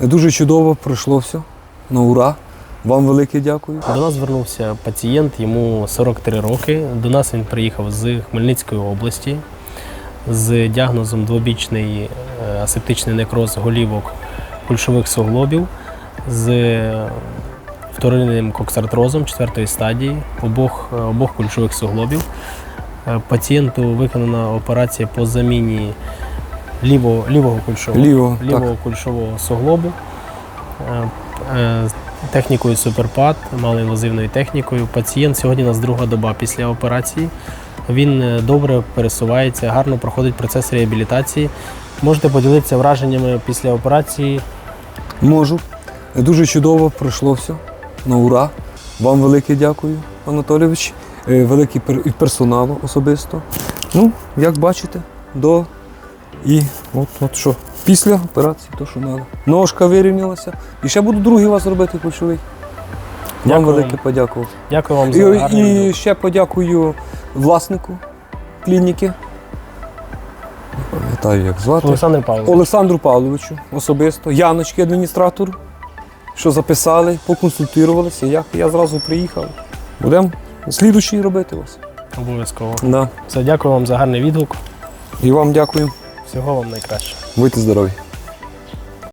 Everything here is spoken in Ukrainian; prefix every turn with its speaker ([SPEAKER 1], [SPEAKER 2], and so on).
[SPEAKER 1] Дуже чудово пройшло все. На ура. Вам велике дякую.
[SPEAKER 2] До нас звернувся пацієнт, йому 43 роки. До нас він приїхав з Хмельницької області з діагнозом двобічний е, асептичний некроз голівок кульшових суглобів з вторинним коксартрозом четвертої стадії обох, е, обох кульшових суглобів. Е, Пацієнту виконана операція по заміні лівого, лівого кульшового
[SPEAKER 1] Ліво, так.
[SPEAKER 2] кульшового суглобу. Е, е, Технікою суперпад, малоінвазивною технікою. Пацієнт сьогодні у нас друга доба після операції. Він е, добре пересувається, гарно проходить процес реабілітації. Можете поділитися враженнями після операції.
[SPEAKER 1] Можу. Дуже чудово пройшло все. На ура. Вам велике дякую, Анатолійович. Великий персоналу особисто. Ну, як бачите, до і от, от що. Після операції, то що треба. Ножка вирівнялася. І ще буду другий вас робити кульшовий. Вам велике подякував.
[SPEAKER 2] Дякую вам за
[SPEAKER 1] І,
[SPEAKER 2] гарний
[SPEAKER 1] і
[SPEAKER 2] відгук.
[SPEAKER 1] ще подякую власнику клініки. Не пам'ятаю, як звати.
[SPEAKER 2] Олександр Павлович.
[SPEAKER 1] Олександру Павловичу особисто, Яночки, адміністратору, що записали, поконсультувалися. Як я зразу приїхав. Будемо слідучий робити вас.
[SPEAKER 2] Обов'язково.
[SPEAKER 1] Да.
[SPEAKER 2] Все, дякую вам за гарний відгук.
[SPEAKER 1] І вам дякую.
[SPEAKER 2] Всього вам найкраще.
[SPEAKER 1] Будьте здорові.